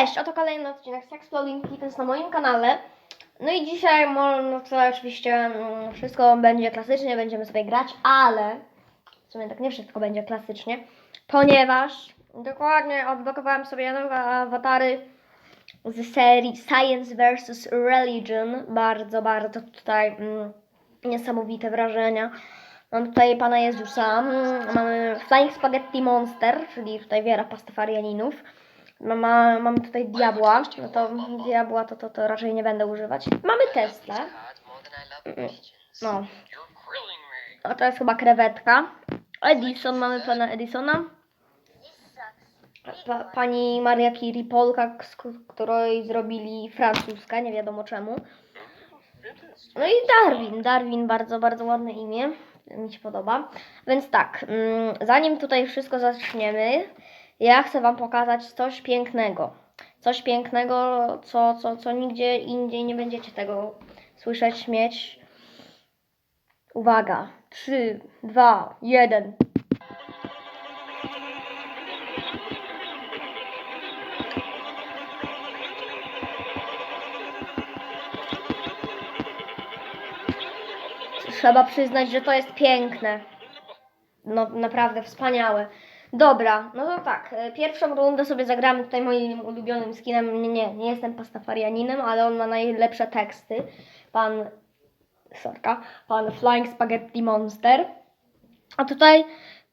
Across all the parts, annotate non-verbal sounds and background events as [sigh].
Cześć, oto kolejny odcinek z Exploding Kittens na moim kanale. No i dzisiaj, no to oczywiście mm, wszystko będzie klasycznie, będziemy sobie grać, ale w sumie tak nie wszystko będzie klasycznie, ponieważ dokładnie odblokowałem sobie nowe awatary z serii Science vs. Religion. Bardzo, bardzo tutaj mm, niesamowite wrażenia. Mam tutaj Pana Jezusa, mm, mamy Flying Spaghetti Monster, czyli tutaj wiera pastafarianinów. Ma, ma, mamy tutaj diabła, no to diabła to, to, to raczej nie będę używać. Mamy Tesla, no, a to jest chyba krewetka. Edison, mamy pana Edisona. Pa, pani Maria Curie, Polka, z której zrobili francuska, nie wiadomo czemu. No i Darwin. Darwin, bardzo, bardzo ładne imię. Mi się podoba. Więc tak, mm, zanim tutaj wszystko zaczniemy, ja chcę Wam pokazać coś pięknego. Coś pięknego, co, co, co nigdzie indziej nie będziecie tego słyszeć, mieć. Uwaga. 3, 2, 1. Trzeba przyznać, że to jest piękne. No naprawdę wspaniałe. Dobra, no to tak. e, Pierwszą rundę sobie zagramy tutaj moim ulubionym skinem. Nie, nie, nie jestem pastafarianinem, ale on ma najlepsze teksty. Pan sorka, pan Flying Spaghetti Monster. A tutaj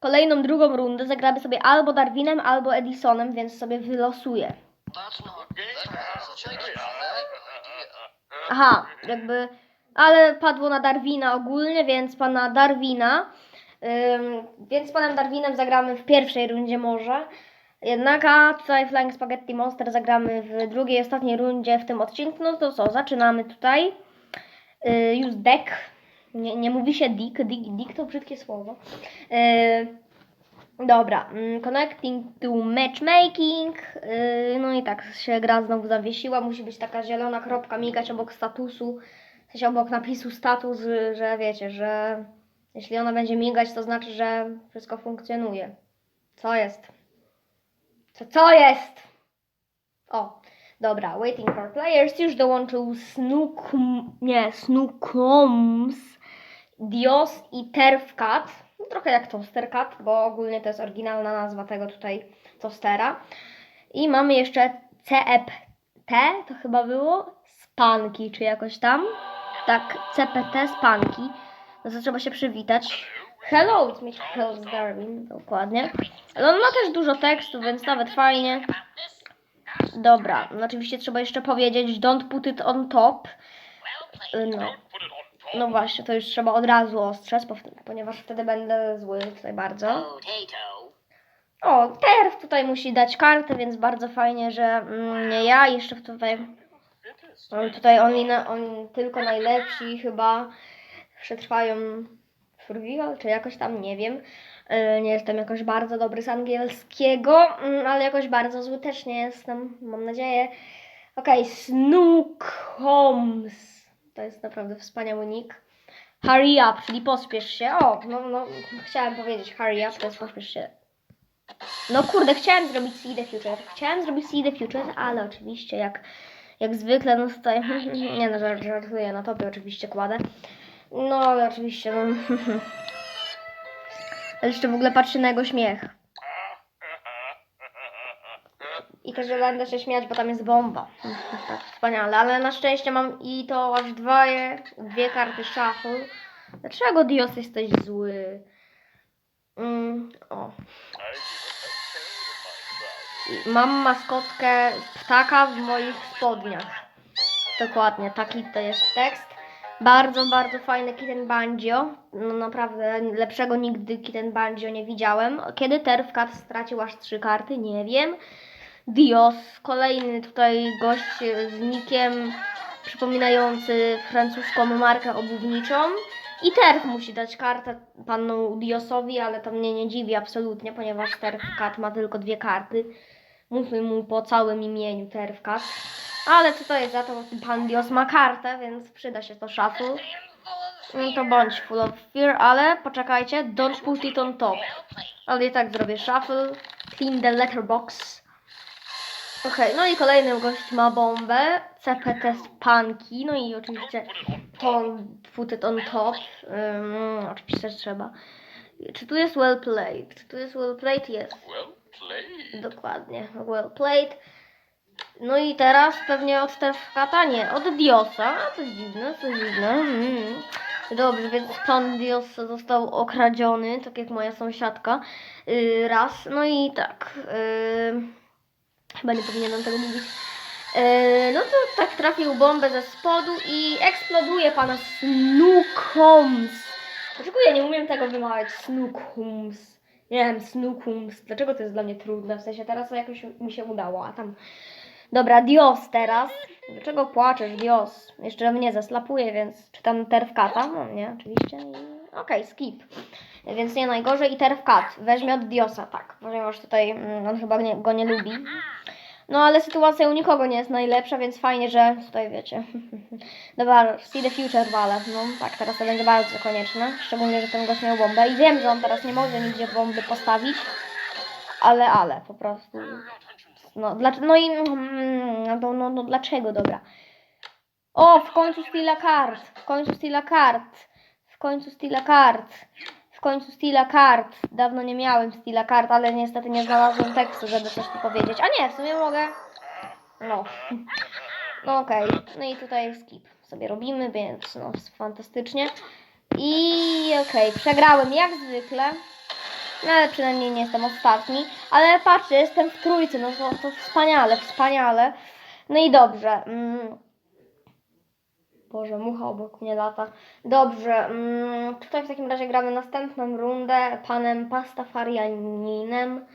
kolejną drugą rundę zagramy sobie albo Darwinem, albo Edisonem, więc sobie wylosuję. Aha, jakby, ale padło na Darwina ogólnie, więc pana Darwina. Więc z panem Darwinem zagramy w pierwszej rundzie może. Jednak, a tutaj Flying Spaghetti Monster zagramy w drugiej, ostatniej rundzie w tym odcinku. No to co, zaczynamy tutaj. Yy, już deck. Nie, nie mówi się dick, dick, dick to brzydkie słowo. Yy, dobra, mm, connecting to matchmaking. Yy, no i tak się gra znowu zawiesiła. Musi być taka zielona kropka migać obok statusu, w sensie obok napisu status, że wiecie, że jeśli ona będzie migać, to znaczy, że wszystko funkcjonuje. Co jest? Co, co jest? O, dobra. Waiting for players. Już dołączył Snook... Nie, Snookoms, Dios i Terfcat. No, trochę jak Toastercat, bo ogólnie to jest oryginalna nazwa tego tutaj Toastera. I mamy jeszcze CEPT, to chyba było Spanki, czy jakoś tam. Tak, CPT Spanki. No to trzeba się przywitać. Hello, it's me, Charles Darwin, dokładnie. Ale on ma też dużo tekstu, więc nawet fajnie. Dobra, no oczywiście trzeba jeszcze powiedzieć don't put it on top. No, no właśnie, to już trzeba od razu ostrzec, po- ponieważ wtedy będę zły tutaj bardzo. O, Terf tutaj musi dać kartę, więc bardzo fajnie, że mm, nie ja. Jeszcze tutaj, tutaj oni, on tylko najlepsi chyba przetrwają survival, czy jakoś tam, nie wiem. Y, Nie jestem jakoś bardzo dobry z angielskiego, mm, ale jakoś bardzo zły też nie jestem, mam nadzieję. Okej, Snook Holmes. To jest naprawdę wspaniały nick. Hurry up, czyli pospiesz się. O, no, no, chciałem powiedzieć hurry up, to jest pospiesz się. No kurde, chciałem zrobić See the Future. Chciałem zrobić See the Future, ale oczywiście jak, jak zwykle, no tutaj, [laughs] nie no, żart- żartuję, na topie oczywiście kładę. No ale oczywiście, no. [laughs] Ale jeszcze w ogóle patrzy na jego śmiech. I też że będę się śmiać, bo tam jest bomba. [laughs] Wspaniale, ale na szczęście mam i to aż dwie, dwie karty shuffle. Dlaczego Dios jesteś zły? Mm, o. I Mam maskotkę ptaka w moich spodniach. Dokładnie, taki to jest tekst. Bardzo, bardzo fajny Kitten Banjo. No naprawdę, lepszego nigdy Kitten Banjo nie widziałem. Kiedy Terfkat stracił aż trzy karty, nie wiem. Dios, kolejny tutaj gość z nikiem przypominający francuską markę obuwniczą. I Terf musi dać kartę panu Diosowi, ale to mnie nie dziwi absolutnie, ponieważ Terfkat ma tylko dwie karty. Mówmy mu po całym imieniu Terfkat. Ale jest za to? Pan Dios ma kartę, więc przyda się to shuffle. No to bądź full of fear, ale poczekajcie, don't put it on top. Ale i tak zrobię shuffle, clean the letterbox. Okej, no i kolejny gość ma bombę. CPT Spanki, no i oczywiście ton, put it on top. Um, oczywiście też trzeba. Czy tu jest well played? Czy tu jest well played? Jest. Well played. Dokładnie, well played. No i teraz pewnie od Tefkata, nie, od Diosa. A, Coś dziwne, coś dziwne. Mm. Dobrze, więc pan Dios został okradziony, tak jak moja sąsiadka. Yy, raz. No i tak. Yy, chyba nie powinienem tego mówić. Yy, no to tak trafił bombę ze spodu i eksploduje pana Snookums. Dlaczego ja nie umiem tego wymawiać? Snookums. Nie wiem, Snookums. Dlaczego to jest dla mnie trudne? W sensie teraz to jakoś mi się udało, a tam... Dobra, Dios teraz. Dlaczego płaczesz, Dios? Jeszcze mnie zaslapuje, więc czytam Terfkata. No nie, oczywiście. Okej, skip. Więc nie najgorzej i Terfkat. Weźmie od Diosa, tak. Ponieważ tutaj mm, on chyba nie, go nie lubi. No ale sytuacja u nikogo nie jest najlepsza, więc fajnie, że tutaj wiecie. [laughs] Dobra, see the future walę. No tak, teraz to będzie bardzo konieczne. Szczególnie, że ten gość miał bombę. I wiem, że on teraz nie może nigdzie bomby postawić. Ale, ale, po prostu. No, dla, no i mm, no, no, no dlaczego, dobra. O, w końcu Stila kart. W końcu Stila kart. W końcu Stila kart. W końcu Stila kart. Dawno nie miałem Stila kart, ale niestety nie znalazłem tekstu, żeby coś tu powiedzieć. A nie, w sumie mogę. No. No okej. No i tutaj skip sobie robimy, więc no fantastycznie. I okej, przegrałem jak zwykle. No ale przynajmniej nie jestem ostatni. Ale patrzcie, jestem w trójce, no to, to wspaniale, wspaniale. No i dobrze. Mm. Boże, mucha obok mnie lata. Dobrze, mm, tutaj w takim razie gramy następną rundę panem Pastafarianinem.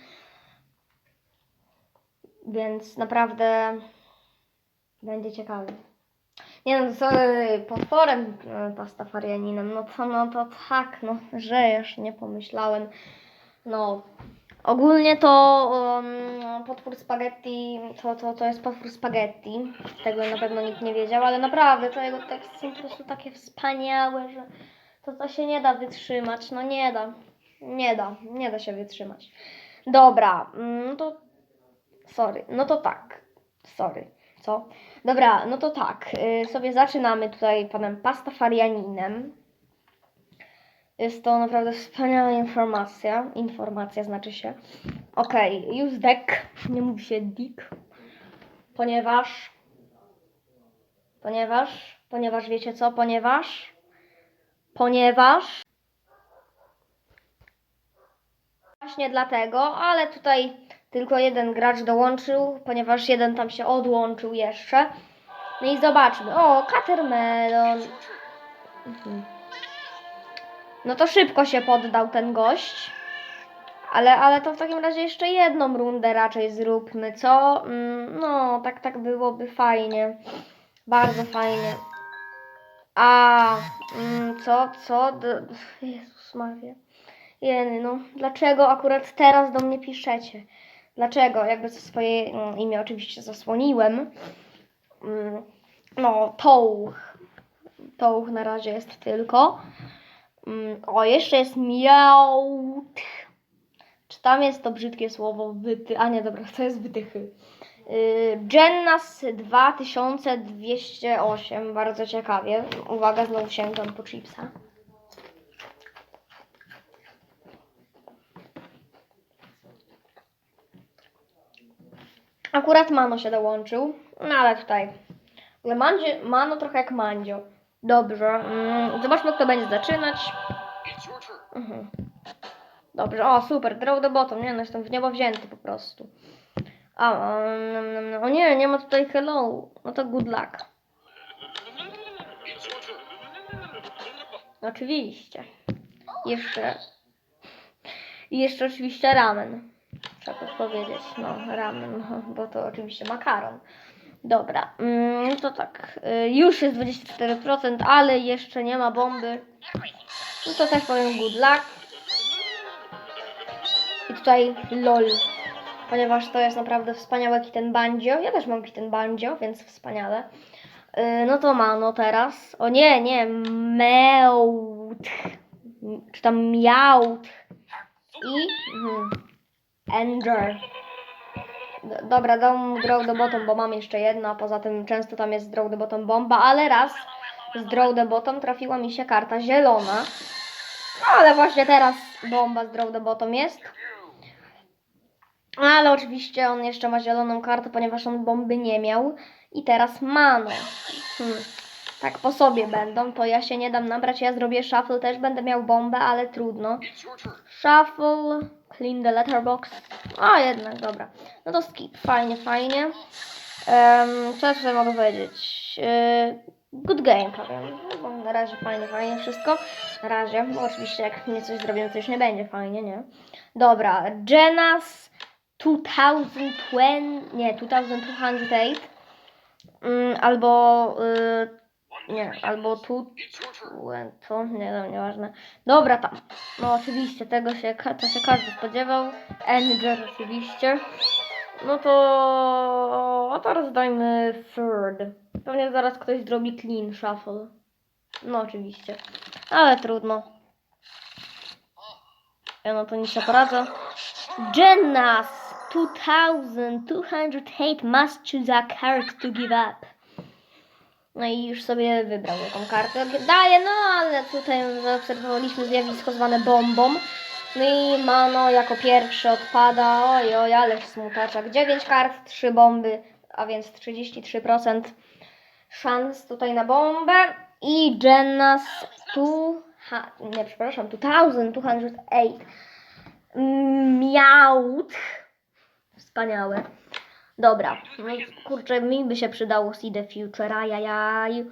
Więc naprawdę będzie ciekawy. Nie no, co potworem y, Pastafarianinem, no to, no to tak, no, że jeszcze nie pomyślałem. No, ogólnie to um, potwór spaghetti, to, to, to jest potwór spaghetti. Tego na pewno nikt nie wiedział, ale naprawdę to jego teksty są po prostu takie wspaniałe, że to, to się nie da wytrzymać. No nie da, nie da, nie da się wytrzymać. Dobra, mm, no to sorry, no to tak, sorry, co? Dobra, no to tak, y, sobie zaczynamy tutaj panem Pastafarianinem. Jest to naprawdę wspaniała informacja. Informacja znaczy się. Okej, use deck. Nie mówi się dick. Ponieważ. Ponieważ. Ponieważ wiecie co? Ponieważ. Ponieważ. Właśnie dlatego, ale tutaj tylko jeden gracz dołączył, ponieważ jeden tam się odłączył jeszcze. No i zobaczmy. O, Catermelon. Mhm. No to szybko się poddał ten gość. Ale, ale to w takim razie jeszcze jedną rundę raczej zróbmy, co? Mm, No, tak, tak byłoby fajnie. Bardzo fajnie. A, mm, co, co? Jezus Maria. Jeny, no, dlaczego akurat teraz do mnie piszecie? Dlaczego? Jakby to swoje mm, imię oczywiście zasłoniłem. No, Touch. Touch na razie jest tylko. Mm, O, jeszcze jest miaut. Czy tam jest to brzydkie słowo wyty? A nie, dobra, [laughs] to jest wytychy. Yy, Gennas 2208, bardzo ciekawie. Uwaga, znowu sięgam po chipsa. Akurat Mano się dołączył, no ale tutaj. Ale Mandzie, Mano trochę jak Mandzio. Dobrze, mm, zobaczmy kto będzie zaczynać. Mhm. Dobrze, o super, draw the bottom, nie no, jestem w niebo wzięty po prostu. A, um, o nie, nie ma tutaj hello, no to good luck. Oczywiście. Jeszcze. I jeszcze oczywiście ramen. Trzeba to powiedzieć, no ramen, [laughs] bo to oczywiście makaron. Dobra, mm, to tak, y, już jest 24%, ale jeszcze nie ma bomby. No to też powiem good luck. I tutaj lol, ponieważ to jest naprawdę wspaniałe kitten bandzio. Ja też mam kitten bandzio, więc wspaniale. Y, No to mano teraz. O nie, nie, mełt. Czy tam miaut. I mhm. Ender. Dobra, dam draw the bottom, bo mam jeszcze jedno, a poza tym często tam jest draw the bottom bomba, ale raz z draw the bottom trafiła mi się karta zielona. Ale właśnie teraz bomba z draw the bottom jest. Ale oczywiście on jeszcze ma zieloną kartę, ponieważ on bomby nie miał. I teraz mano. Hmm. Tak po sobie będą, to ja się nie dam nabrać. Ja zrobię shuffle, też będę miał bombę, ale trudno. Shuffle, clean the letterbox. A jednak, dobra. No to skip. Fajnie, fajnie. Um, co ja tutaj mogę powiedzieć? Yy, good game, powiem. Bo na razie fajnie, fajnie wszystko. Na razie, bo oczywiście jak nie coś zrobimy, to już nie będzie fajnie, nie? Dobra, Jenas 2020, nie, 2208. Mm, albo, yy, nie, albo tu. Łe, Co? Nie wiem, nieważne. Dobra, tam. No oczywiście, tego się, to się każdy spodziewał. Enger oczywiście. No to... A teraz dajmy third. Pewnie zaraz ktoś zrobi clean shuffle. No oczywiście. Ale trudno. Ja no to nic nie poradzę. Jennas 2208 must choose a card to give up. No i już sobie wybrał jaką kartę daje, no ale tutaj zaobserwowaliśmy zjawisko zwane bombą. No i Mano jako pierwszy odpada. Oj, oj, ależ smutaczak. 9 kart, 3 bomby, a więc 33% szans tutaj na bombę. I Jennas tu... Ha, nie, przepraszam, 2208. Miaut. Wspaniałe. Dobra, no kurczę, mi by się przydało See the Future, ajajaj.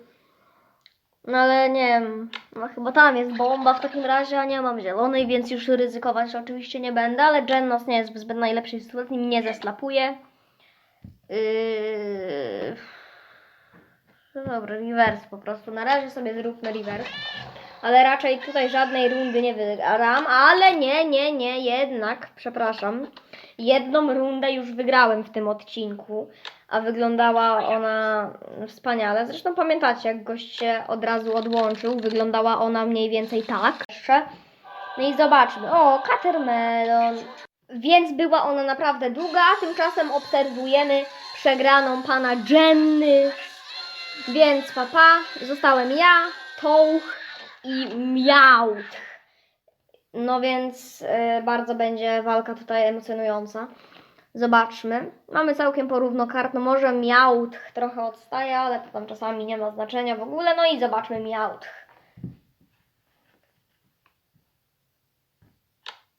No ale nie wiem, no chyba tam jest bomba w takim razie, a nie mam zielonej, więc już ryzykować oczywiście nie będę, ale Jennos nie jest w zbyt najlepszej sytuacji, mnie zeslapuje. Yy... No dobra, reverse po prostu, na razie sobie zróbmy reverse. Ale raczej tutaj żadnej rundy nie wygram, ale nie, nie, nie, jednak, przepraszam. Jedną rundę już wygrałem w tym odcinku, a wyglądała ona wspaniale. Zresztą pamiętacie, jak gość się od razu odłączył, wyglądała ona mniej więcej tak. No i zobaczmy. O, Catermelon. Więc była ona naprawdę długa, tymczasem obserwujemy przegraną pana Jenny. Więc papa, zostałem ja, Touch i Miaut. No więc y, bardzo będzie walka tutaj emocjonująca. Zobaczmy. Mamy całkiem porówno kart. No może Miaut trochę odstaje, ale to tam czasami nie ma znaczenia w ogóle. No i zobaczmy Miaut.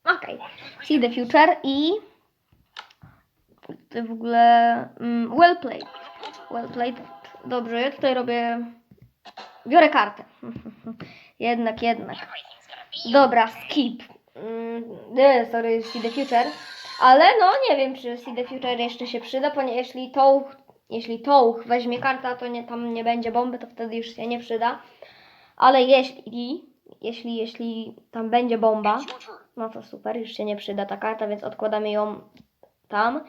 Okej. See the future i... To w ogóle... Mm, well played. Well played. Dobrze, ja tutaj robię... Biorę kartę. [laughs] jednak, jednak. Dobra, skip. Mm, nie, sorry, See the Future. Ale no, nie wiem, czy See the Future jeszcze się przyda, ponieważ jeśli Touch, jeśli Touch weźmie karta, to nie, tam nie będzie bomby, to wtedy już się nie przyda. Ale jeśli, jeśli, jeśli tam będzie bomba, no to super, już się nie przyda ta karta, więc odkładamy ją tam.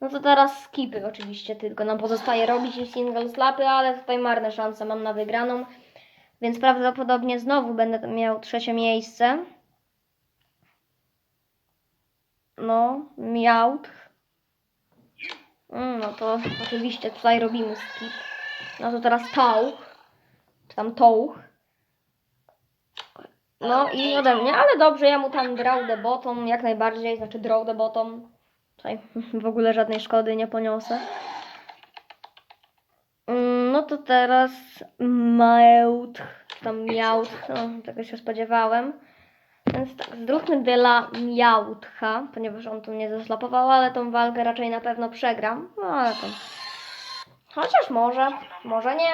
No to teraz skipy oczywiście, tylko nam pozostaje robić single slapy, ale tutaj marne szanse mam na wygraną. Więc prawdopodobnie znowu będę miał trzecie miejsce. No, miaut. Mm, no to oczywiście tutaj robimy skip. No to teraz tauch. Czy tam touch. No i ode mnie, ale dobrze, ja mu tam draw the bottom jak najbardziej, znaczy draw the bottom. Tutaj w ogóle żadnej szkody nie poniosę. No to teraz czy tam Miaut, no tego się spodziewałem. Więc tak, zróbmy dla Miautcha, ponieważ on tu mnie zaslapował, ale tą walkę raczej na pewno przegram. No ale to... Chociaż może, może nie,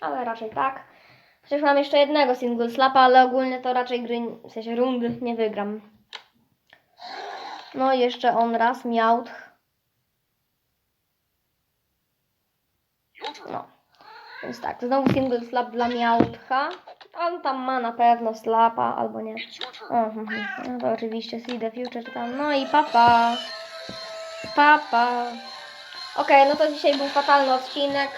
ale raczej tak. Chociaż mam jeszcze jednego single slapa, ale ogólnie to raczej gry, w sensie rundy nie wygram. No i jeszcze on raz, Miautch. Więc tak, znowu single slap dla Miautcha. On tam ma na pewno slapa, albo nie. Your turn. Mhm, no to oczywiście See the Future tam. No i papa. Papa. Okej, no to dzisiaj był fatalny odcinek.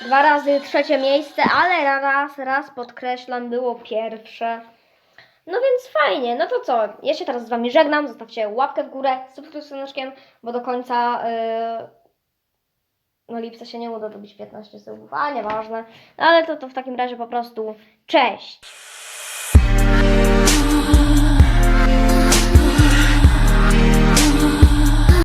Dwa razy trzecie miejsce, ale raz, raz podkreślam, było pierwsze. No więc fajnie, no to co? Ja się teraz z Wami żegnam. Zostawcie łapkę w górę, subskrypcję z bo do końca. Yy... No lipca się nie uda dobić 15 subów, a nieważne. Ale to, to w takim razie po prostu cześć!